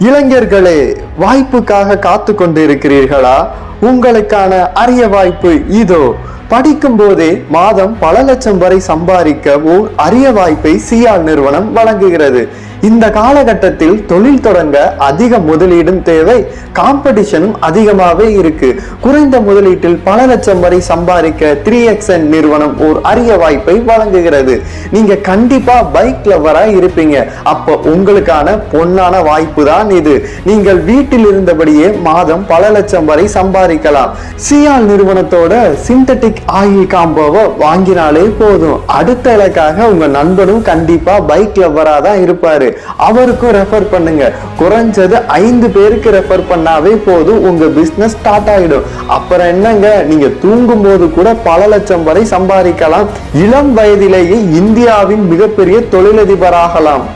இளைஞர்களே வாய்ப்புக்காக காத்து கொண்டு இருக்கிறீர்களா உங்களுக்கான அரிய வாய்ப்பு இதோ. படிக்கும் போதே மாதம் பல லட்சம் வரை சம்பாதிக்க ஓர் அரிய வாய்ப்பை சியால் நிறுவனம் வழங்குகிறது. இந்த காலகட்டத்தில் தொழில் தொடங்க அதிக முதலீடும் தேவை. காம்படிஷனும் அதிகமாகவே இருக்கு. குறைந்த முதலீட்டில் பல லட்சம் வரை சம்பாதிக்க த்ரீ எக்ஸ்என் நிறுவனம் ஒரு அரிய வாய்ப்பை வழங்குகிறது. நீங்க கண்டிப்பா பைக் லவரா இருப்பீங்க. அப்போ உங்களுக்கான பொன்னான வாய்ப்பு தான் இது. நீங்கள் வீட்டில் இருந்தபடியே மாதம் பல லட்சம் வரை சம்பாதிக்கலாம். சியால் நிறுவனத்தோட சிந்தட்டிக் ஆயில் காம்போவை வாங்கினாலே போதும். அடுத்த இலக்காக உங்க நண்பனும் கண்டிப்பா பைக் லவ்வராக தான் இருப்பாரு. அவருக்கும் ரெஃபர் பண்ணுங்க. குறைஞ்சது ஐந்து பேருக்கு ரெஃபர் பண்ணாவே போதும் உங்க பிசினஸ் ஸ்டார்ட் ஆயிடும். அப்புறம் என்னங்க நீங்க தூங்கும் போது கூட பல லட்சம் வரை சம்பாதிக்கலாம். இளம் வயதிலேயே இந்தியாவின் மிகப்பெரிய தொழிலதிபராகலாம்.